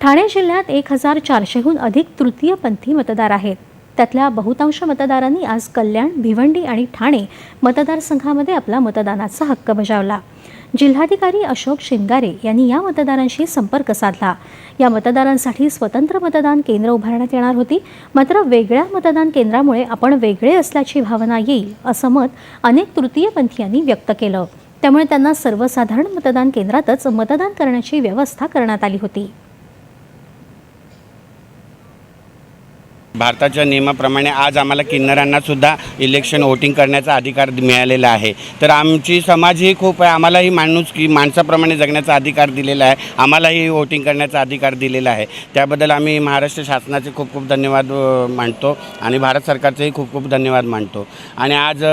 ठाणे जिल्ह्यात एक हजार चारशेहून अधिक तृतीयपंथी मतदार आहेत. त्यातल्या बहुतांश मतदारांनी आज कल्याण भिवंडी आणि ठाणे मतदारसंघामध्ये आपला मतदानाचा हक्क बजावला. जिल्हाधिकारी अशोक शिंगारे यांनी या मतदारांशी संपर्क साधला. या मतदारांसाठी स्वतंत्र मतदान केंद्र उभारण्यात येणार होती. मात्र वेगळ्या मतदान केंद्रामुळे आपण वेगळे असल्याची भावना येईल असं मत अनेक तृतीयपंथीयांनी व्यक्त केलं. त्यामुळे त्यांना सर्वसाधारण मतदान केंद्रातच मतदान करण्याची व्यवस्था करण्यात आली होती. भारताच्या नियमाप्रमाणे आज आम्हाला किन्नरांनासुद्धा इलेक्शन वोटिंग करण्याचा अधिकार मिळालेला आहे. तर आमची समाज ही खूप आहे आम्हालाही माणूस की माणसाप्रमाणे जगण्याचा अधिकार दिलेला आहे आम्हालाही वोटिंग करण्याचा अधिकार दिलेला आहे. त्याबद्दल आम्ही महाराष्ट्र शासनाचे खूप खूप धन्यवाद मांडतो मानतो आणि भारत सरकारचेही खूप खूप धन्यवाद मानतो. आणि आज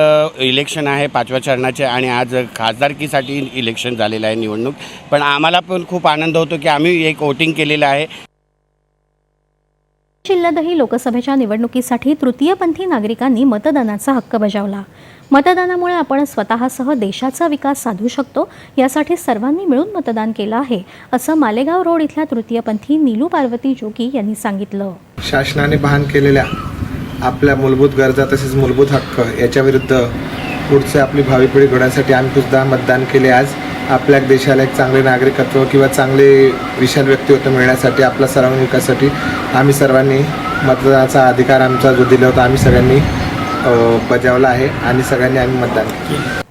इलेक्शन आहे पाचव्या चरणाचे आणि आज खासदारकीसाठी इलेक्शन झालेलं आहे निवडणूक. पण आम्हाला पण खूप आनंद होतो की आम्ही एक वोटिंग केलेलं आहे. जिल्ह्यातही लोकसभेच्या निवडणुकीसाठी तृतीयपंथी नागरिकांनी मतदानाचा हक्क बजावला. मतदानामुळे आपण स्वतःसह देशाचा विकास साधू शकतो यासाठी सर्वांनी मिळून मतदान केलं आहे असं मालेगाव रोड इथल्या तृतीयपंथी नीलू पार्वती जोगी यांनी सांगितलं. शासनाने भान केलेल्या आपल्या मूलभूत गरजा तसेच मूलभूत हक्क याच्याविरुद्ध पुढचे आपली भावी पिढी घडवण्यासाठी आम्ही सुद्धा मतदान केले आज. आपल्या देशाला एक चांगले नागरिकत्व किंवा चांगले विशाल व्यक्तिमत्व मिळण्यासाठी आपला सर्वांगीण विकासासाठी आम्ही सर्वांनी मतदानाचा अधिकार आमचा जो दिला होता आम्ही सगळ्यांनी बजावला आहे आणि सगळ्यांनी आम्ही मतदान केलं.